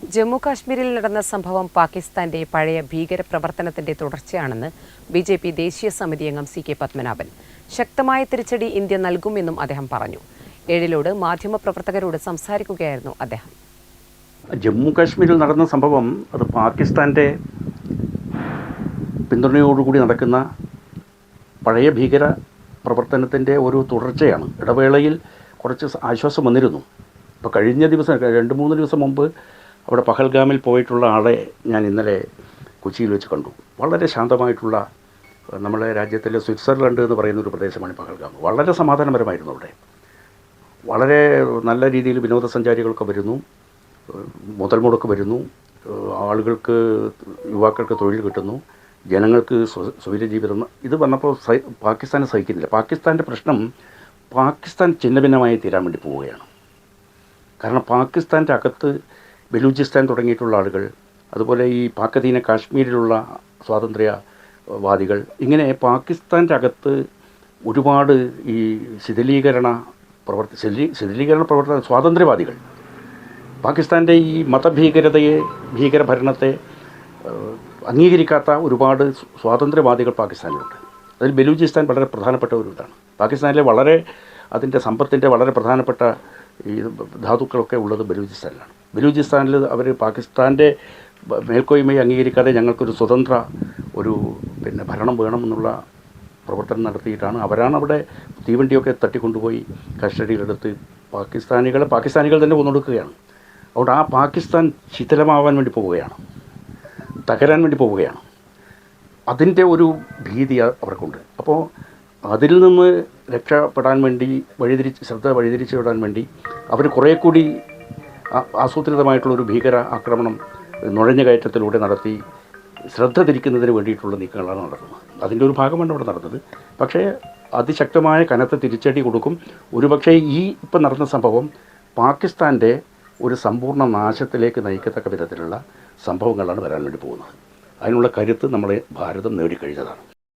ജമ്മു കാശ്മീരിൽ നടന്ന സംഭവം പാകിസ്ഥാന്റെ പഴയ ഭീകര പ്രവർത്തനത്തിന്റെ തുടർച്ചയാണെന്ന് ബി ജെ പി ദേശീയ സമിതി അംഗം സി കെ പത്മനാഭൻ. ശക്തമായ തിരിച്ചടി ഇന്ത്യ നൽകുമെന്നും അദ്ദേഹം പറഞ്ഞു. ഏഴിലോട് മാധ്യമപ്രവർത്തകരോട് സംസാരിക്കുകയായിരുന്നു അദ്ദേഹം. ജമ്മു കാശ്മീരിൽ നടന്ന സംഭവം അത് പാകിസ്ഥാന്റെ പിന്തുണയോടുകൂടി നടക്കുന്ന പഴയ ഭീകര പ്രവർത്തനത്തിന്റെ ഒരു തുടർച്ചയാണ്. ഇടവേളയിൽ കുറച്ച് ആശ്വാസം വന്നിരുന്നു. ഇപ്പോൾ കഴിഞ്ഞ ദിവസം രണ്ട് മൂന്ന് ദിവസം മുമ്പ് അവിടെ പഹൽഗാമിൽ പോയിട്ടുള്ള ആളെ ഞാൻ ഇന്നലെ കൊച്ചിയിൽ വെച്ച് കണ്ടു. വളരെ ശാന്തമായിട്ടുള്ള നമ്മളെ രാജ്യത്തിലെ സ്വിറ്റ്സർലൻഡ് എന്ന് പറയുന്ന ഒരു പ്രദേശമാണ് പഹൽഗാം. വളരെ സമാധാനപരമായിരുന്നു അവിടെ. വളരെ നല്ല രീതിയിൽ വിനോദസഞ്ചാരികളൊക്കെ വരുന്നു മുതൽ മുടക്ക് വരുന്നു ആളുകൾക്ക് യുവാക്കൾക്ക് തൊഴിൽ കിട്ടുന്നു ജനങ്ങൾക്ക് സ്വ- സ്വൈര ജീവിതം. ഇത് വന്നപ്പോൾ പാകിസ്ഥാനെ സഹിക്കുന്നില്ല. പാകിസ്ഥാന്റെ പ്രശ്നം പാകിസ്ഥാൻ ഛിന്നഭിന്നമായി തീരാൻ വേണ്ടി പോവുകയാണ്. കാരണം പാകിസ്ഥാന്റെ അകത്ത് ബലൂചിസ്ഥാൻ തുടങ്ങിയിട്ടുള്ള ആളുകൾ അതുപോലെ ഈ പാക്കതീന കാശ്മീരിലുള്ള സ്വാതന്ത്ര്യവാദികൾ ഇങ്ങനെ പാകിസ്ഥാന്റെ അകത്ത് ഒരുപാട് ഈ ശിഥിലീകരണ പ്രവർത്തി ശിഥിലീ ശിഥിലീകരണ പ്രവർത്തന സ്വാതന്ത്ര്യവാദികൾ പാകിസ്ഥാന്റെ ഈ മതഭീകരതയെ ഭീകരഭരണത്തെ അംഗീകരിക്കാത്ത ഒരുപാട് സ്വാതന്ത്ര്യവാദികൾ പാകിസ്ഥാനിലുണ്ട്. അതിൽ ബലൂചിസ്ഥാൻ വളരെ പ്രധാനപ്പെട്ട ഒരു ഇതാണ്. പാകിസ്ഥാനിലെ വളരെ അതിന്റെ സമ്പത്തിന്റെ വളരെ പ്രധാനപ്പെട്ട ഈ ധാതുക്കളൊക്കെ ഉള്ളത് ബലൂചിസ്ഥാനിലാണ്. ബലൂചിസ്ഥാനിൽ അവർ പാകിസ്ഥാന്റെ മേൽക്കോയ്മയെ അംഗീകരിക്കാതെ ഞങ്ങൾക്കൊരു സ്വതന്ത്ര ഒരു പിന്നെ ഭരണം വേണമെന്നുള്ള പ്രവർത്തനം നടത്തിയിട്ടാണ് അവരാണ് അവിടെ തീവണ്ടിയൊക്കെ തട്ടിക്കൊണ്ടുപോയി കസ്റ്റഡിയിലെടുത്ത് പാകിസ്ഥാനികളെ പാകിസ്ഥാനികൾ തന്നെ കൊന്നൊടുക്കുകയാണ്. അതുകൊണ്ട് ആ പാകിസ്ഥാൻ ശിഥിലമാവാൻ വേണ്ടി പോവുകയാണ്. തകരാൻ വേണ്ടി പോവുകയാണ്. അതിന്റെ ഒരു ഭീതി അവർക്കുണ്ട്. അപ്പോൾ അതിൽ നിന്ന് രക്ഷപ്പെടാൻ വേണ്ടി വഴിതിരിച്ച് ശ്രദ്ധ വഴിതിരിച്ചു വിടാൻ വേണ്ടി അവർ കുറേ കൂടി ആസൂത്രിതമായിട്ടുള്ളൊരു ഭീകര ആക്രമണം നുഴഞ്ഞുകയറ്റത്തിലൂടെ നടത്തി ശ്രദ്ധ തിരിക്കുന്നതിന് വേണ്ടിയിട്ടുള്ള നീക്കങ്ങളാണ് നടത്തുന്നത് അതിന്റെ ഒരു ഭാഗമാണ് ഇവിടെ നടന്നത്. പക്ഷേ അതിശക്തമായ കനത്ത തിരിച്ചടി കൊടുക്കും. ഒരുപക്ഷെ ഈ ഇപ്പം നടന്ന സംഭവം പാകിസ്ഥാന്റെ ഒരു സമ്പൂർണ നാശത്തിലേക്ക് നയിക്കത്തക്ക വിധത്തിലുള്ള സംഭവങ്ങളാണ് വരാൻ വേണ്ടി പോകുന്നത്. അതിനുള്ള കരുത്ത് നമ്മളെ ഭാരതം നേടിക്കഴിഞ്ഞതാണ്.